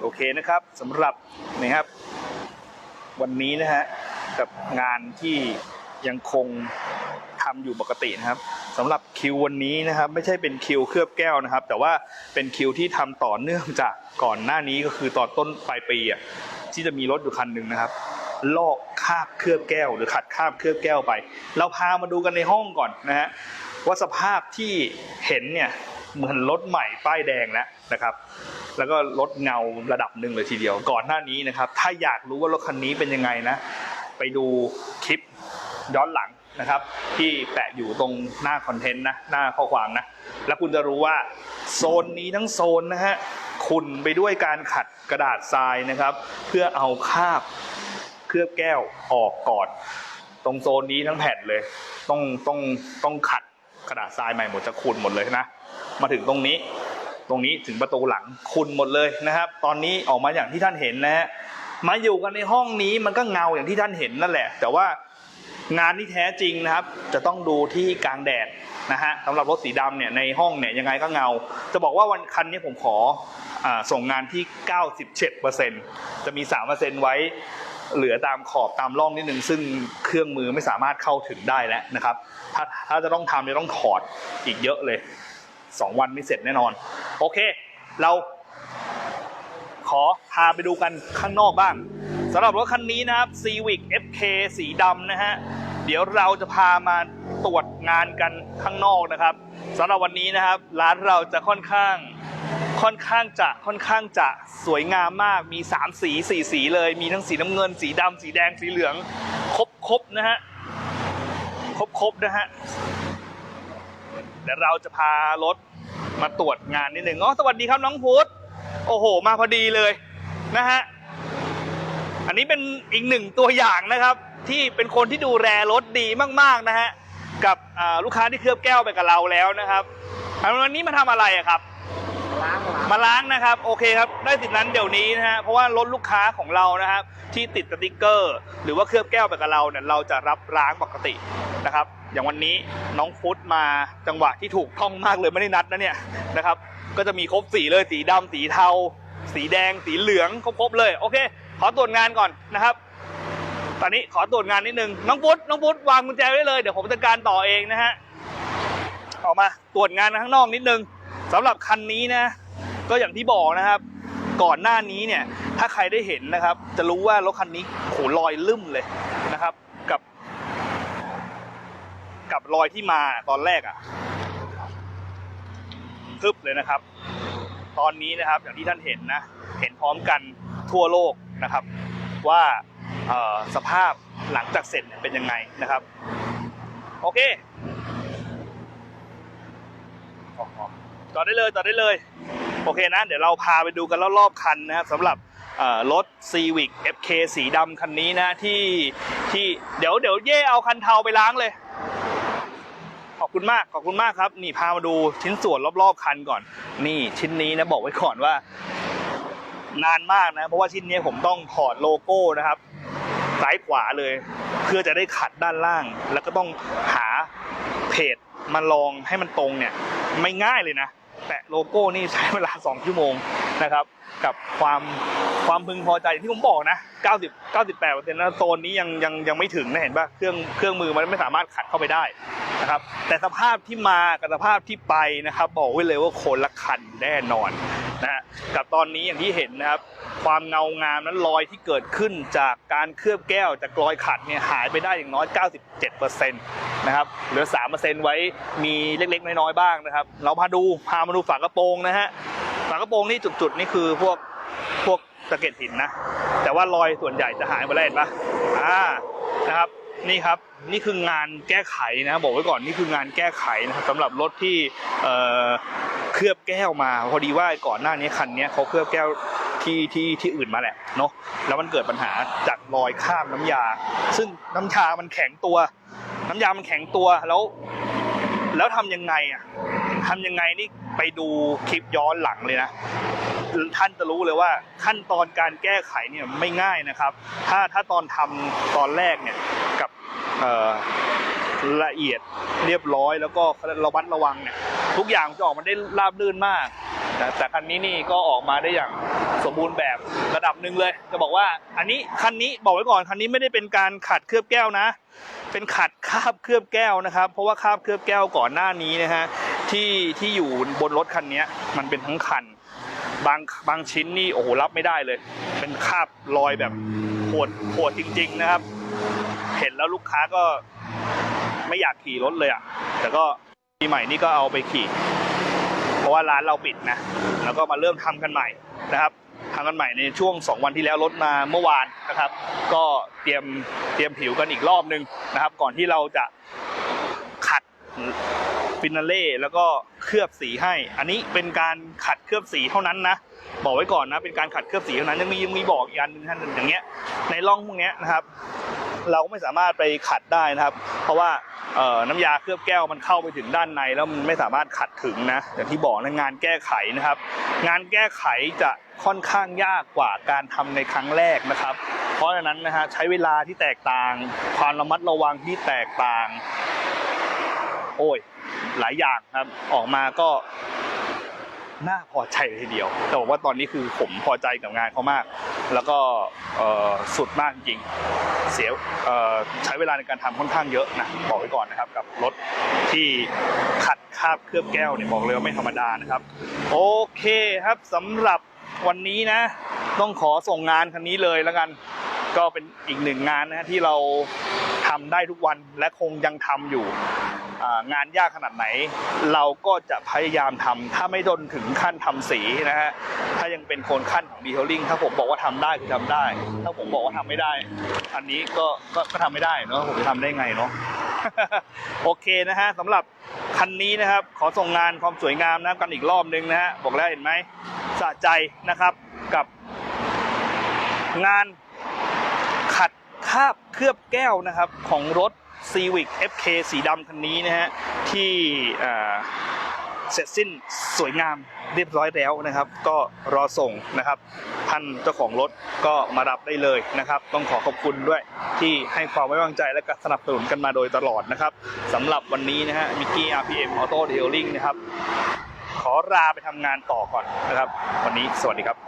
โอเคนะครับสำหรับนะครับ วันนี้นะฮะกับงานที่ยังคงทำอยู่ปกตินะครับสำหรับคิววันนี้นะครับไม่ใช่เป็นคิวเคลือบแก้วนะครับ แต่ว่าเป็นคิวที่ทำต่อเนื่องจากก่อนหน้านี้ก็คือตอนต้นปลายปีอะที่จะมีรถอยู่คันหนึ่งนะครับ ลอกคาบเคลือบแก้ว หรือขัดคาบเคลือบแก้วไป เราพามาดูกันในห้องก่อนนะฮะว่าสภาพที่เห็นเนี่ย เหมือนรถใหม่ป้ายแดงแล้วนะครับ แล้วก็ลดเงาระดับหนึ่งเลยทีเดียว ก่อนหน้านี้นะครับ ถ้าอยากรู้ว่ารถคันนี้เป็นยังไงนะ ไปดูคลิปย้อนหลังนะครับ ที่แปะอยู่ตรงหน้าคอนเทนต์นะหน้าข้อความนะ แล้วคุณจะรู้ว่าโซนนี้ทั้งโซนนะฮะขุ่นไปด้วยการขัดกระดาษทรายนะครับ เพื่อเอาคาบเคลือบแก้วออกก่อน ตรงโซนนี้ทั้งแผ่นเลย ต้องต้องต้องขัดกระดาษทรายใหม่หมดจะขุ่นหมดเลยนะ มาถึงตรงนี้ ตรงนี้ถึงประตูหลังคุณหมดเลยนะครับ ตอนนี้ออกมาอย่างที่ท่านเห็นนะฮะมาอยู่กันในห้องนี้มันก็เงาอย่างที่ท่านเห็นนั่นแหละ แต่ว่างานที่แท้จริงนะครับ จะต้องดูที่กลางแดดนะฮะสำหรับรถสีดำเนี่ยในห้องเนี่ยยังไงก็เงา จะบอกว่าวันคันนี้ผมขออส่งงานที่ 97%จะมี 3%ไว้เหลือตามขอบตามร่องนิดนึงซึ่งเครื่องมือไม่สามารถเข้าถึงได้แล้วนะครับ ถ้าถ้าจะต้องทำเนี่ยต้องถอดอีกเยอะเลย สองวันไม่เสร็จแน่นอน โอเค เราขอพาไปดูกันข้างนอกบ้างสำหรับรถคันนี้นะครับ Civic FK สีดำนะฮะ เดี๋ยวเราจะพามาตรวจงานกันข้างนอกนะครับสำหรับวันนี้นะครับ ร้านเราจะค่อนข้างค่อนข้างจะค่อนข้างจะสวยงามมากมี 3 สี 4 สีเลย มีทั้งสีน้ำเงิน สีดำสีแดงสีเหลือง ครบครบนะฮะ ครบครบนะฮะ เดี๋ยวเราจะพารถมาตรวจงานนิดหนึ่งอ๋อสวัสดีครับน้องพุธโอ้โห มาพอดีเลยนะฮะอันนี้เป็นอีกหนึ่งตัวอย่างนะครับ ที่เป็นคนที่ดูแลรถดีมากๆนะฮะกับลูกค้าที่เคลือบแก้วไปกับเราแล้วนะครับวันนี้มาทำอะไรครับ มาล้างนะครับโอเคครับได้สิทธินั้นเดี๋ยวนี้นะฮะเพราะว่ารถลูกค้าของเรานะครับที่ติดสติ๊กเกอร์ หรือว่าเคลือบแก้วไปกับเราเนี่ยเราจะรับล้างปกตินะครับ อย่างวันนี้น้องฟุตมาจังหวะที่ถูกต้องมากเลยไม่ได้นัดนะเนี่ยนะครับก็จะมีครบสีเลยสีดำสีเทา สีแดง สีเหลืองครบๆเลยโอเค ขอตรวจงานก่อนนะครับ ตอนนี้ขอตรวจงานนิดนึงน้องฟุตน้องฟุตวางกุญแจไว้เลยเดี๋ยวผมจัดการต่อเองนะฮะออกมาตรวจงานข้างนอกนิดนึง สำหรับคันนี้นะ ก็อย่างที่บอกนะครับ ก่อนหน้านี้เนี่ย ถ้าใครได้เห็นนะครับ จะรู้ว่ารถคันนี้โหรอยลืมเลยนะครับ กับ กับรอยที่มาตอนแรกอะ่ะทึบเลยนะครับ ตอนนี้นะครับอย่างที่ท่านเห็นนะ เห็นพร้อมกันทั่วโลกนะครับ ว่าสภาพหลังจากเสร็จเป็นยังไงนะครับ โอเคอ จอดได้เลยจอดได้เลย โอเคนะ เดี๋ยวเราพาไปดูกันรอบๆคันนะครับสำหรับรถ Civic FK สีดำคันนี้นะที่ที่เดี๋ยวเดี๋ยวเย่เอาคันเทาไปล้างเลย ขอบคุณมากขอบคุณมากครับ นี่พามาดูชิ้นส่วนรอบๆคันก่อน นี่ชิ้นนี้นะบอกไว้ก่อนว่านานมากนะ เพราะว่าชิ้นนี้ผมต้องถอดโลโก้นะครับซ้ายขวาเลย เพื่อจะได้ขัดด้านล่าง แล้วก็ต้องหาเพจมาลองให้มันตรงเนี่ย ไม่ง่ายเลยนะ แปะโลโก้นี่ใช้เวลา 2 ชั่วโมงนะครับ กับความความพึงพอใจอย่างที่ผมบอกนะ 90 98%นะโซนนี้ยังยังยังไม่ถึงนะเห็นป่ะเครื่องเครื่องมือมันไม่สามารถขัดเข้าไปได้นะครับแต่สภาพที่มากับสภาพที่ไปนะครับ บอกไว้เลยว่าคนละคันแน่นอน นะฮะกับตอนนี้อย่างที่เห็นนะครับ ความเงางามนั้นรอยที่เกิดขึ้นจากการเคลือบแก้วจากรอยขัดเนี่ยหายไปได้อย่างน้อย 97%นะครับเหลือ 3%ไว้มีเล็กๆ น้อยๆ บ้างนะครับ เราพาดูพามาดูฝากระโปรงนะฮะฝากระโปรงนี่จุดๆนี่คือพวกพวกสะเก็ดหินนะ แต่ว่ารอยส่วนใหญ่จะหายไปแล้วเห็นปะอ่านะครับนี่ครับนี่คืองานแก้ไขนะบอกไว้ก่อนนี่คืองานแก้ไขนะครับสำหรับรถที่ เคลือบแก้วมา พอดีว่าก่อนหน้านี้คันนี้เขาเคลือบแก้วที่ที่ที่อื่นมาแหละเนาะแล้วมันเกิดปัญหาจากรอยข้ามน้ำยา ซึ่งน้ำชามันแข็งตัว น้ำยามันแข็งตัวแล้ว แล้วทำยังไงอะทำยังไงนี่ไปดูคลิปย้อนหลังเลยนะท่านจะรู้เลยว่าขั้นตอนการแก้ไขเนี่ยไม่ง่ายนะครับ ถ้าถ้าตอนทำตอนแรกเนี่ยกับ ละเอียดเรียบร้อย แล้วก็ระมัดระวังเนี่ยทุกอย่างจะออกมาได้ราบรื่นมากนะแต่คันนี้นี่ก็ออกมาได้อย่างสมบูรณ์แบบระดับหนึ่งเลย จะบอกว่าอันนี้คันนี้บอกไว้ก่อนคันนี้ไม่ได้เป็นการขัดเคลือบแก้วนะ เป็นขัดคาบเคลือบแก้วนะครับ เพราะว่าคาบเคลือบแก้วก่อนหน้านี้นะฮะที่ที่อยู่บนรถคันนี้มันเป็นทั้งคันบางบางชิ้นนี่โอ้โหรับไม่ได้เลย เป็นคาบรอยแบบโหดโหดจริง ๆ นะครับ เห็นแล้วลูกค้าก็ ไม่อยากขี่รถเลยอะ แต่ก็ปีใหม่นี่ก็เอาไปขี่ เพราะว่าร้านเราปิดนะ แล้วก็มาเริ่มทำกันใหม่นะครับทำกันใหม่ในช่วง 2 วันที่แล้วรถมาเมื่อวานนะครับ ก็เตรียมเตรียมผิวกันอีกรอบนึงนะครับ ก่อนที่เราจะขัดฟินาเล่แล้วก็เคลือบสีให้ อันนี้เป็นการขัดเคลือบสีเท่านั้นนะ บอกไว้ก่อนนะ เป็นการขัดเคลือบสีเท่านั้นยังมียังมีบอกอีกอันหนึงท่านอย่างเงี้ย ในร่องพวกเนี้ยนะครับ เราก็ไม่สามารถไปขัดได้นะครับ เพราะว่าน้ำยาเคลือบแก้วมันเข้าไปถึงด้านในแล้วมันไม่สามารถขัดถึงนะอย่างที่บอกนะงานแก้ไขนะครับ งานแก้ไขจะค่อนข้างยากกว่าการทำในครั้งแรกนะครับ เพราะฉะนั้นนะฮะใช้เวลาที่แตกต่าง ความระมัดระวังที่แตกต่าง โอ้ยหลายอย่างครับออกมาก็น่าพอใจเลยทีเดียว แต่บอกว่าตอนนี้คือผมพอใจกับงานเขามาก แล้วก็สุดมากจริง เสียใช้เวลาในการทำค่อนข้างเยอะนะบอกไว้ก่อนนะครับกับรถที่ขัดคราบเคลือบแก้วเนี่ยบอกเลยว่าไม่ธรรมดานะครับ โอเคครับสำหรับวันนี้นะ ต้องขอส่งงานคันนี้เลยแล้วกันก็เป็นอีกหนึ่งงานนะที่เราทำได้ทุกวันและคงยังทำอยู่ งานยากขนาดไหน เราก็จะพยายามทำถ้าไม่ดนถึงขั้นทำสีนะฮะถ้ายังเป็นโคนขั้นของดีเทลลิ่งถ้าผมบอกว่าทำได้คือทำได้ ถ้าผมบอกว่าทำไม่ได้ อันนี้ก็ก็ก็ทำไม่ได้เนาะผมจะทำได้ไงเนาะโอเคนะฮะสำหรับคันนี้นะครับ ขอส่งงานความสวยงามนะกันอีกรอบนึงนะฮะบอกแล้วเห็นไหมสะใจนะครับกับ งานขัดคาบเคลือบแก้วนะครับของรถ Civic FK สีดำคันนี้นะฮะที่เสร็จสิ้นสวยงามเรียบร้อยแล้วนะครับ ก็รอส่งนะครับท่านเจ้าของรถก็มารับได้เลยนะครับ ต้องขอขอบคุณด้วยที่ให้ความไว้วางใจและก็สนับสนุนกันมาโดยตลอดนะครับสำหรับวันนี้นะฮะมิกกี้ RPM Auto Detailing นะครับ ขอลาไปทำงานต่อก่อนนะครับ วันนี้สวัสดีครับ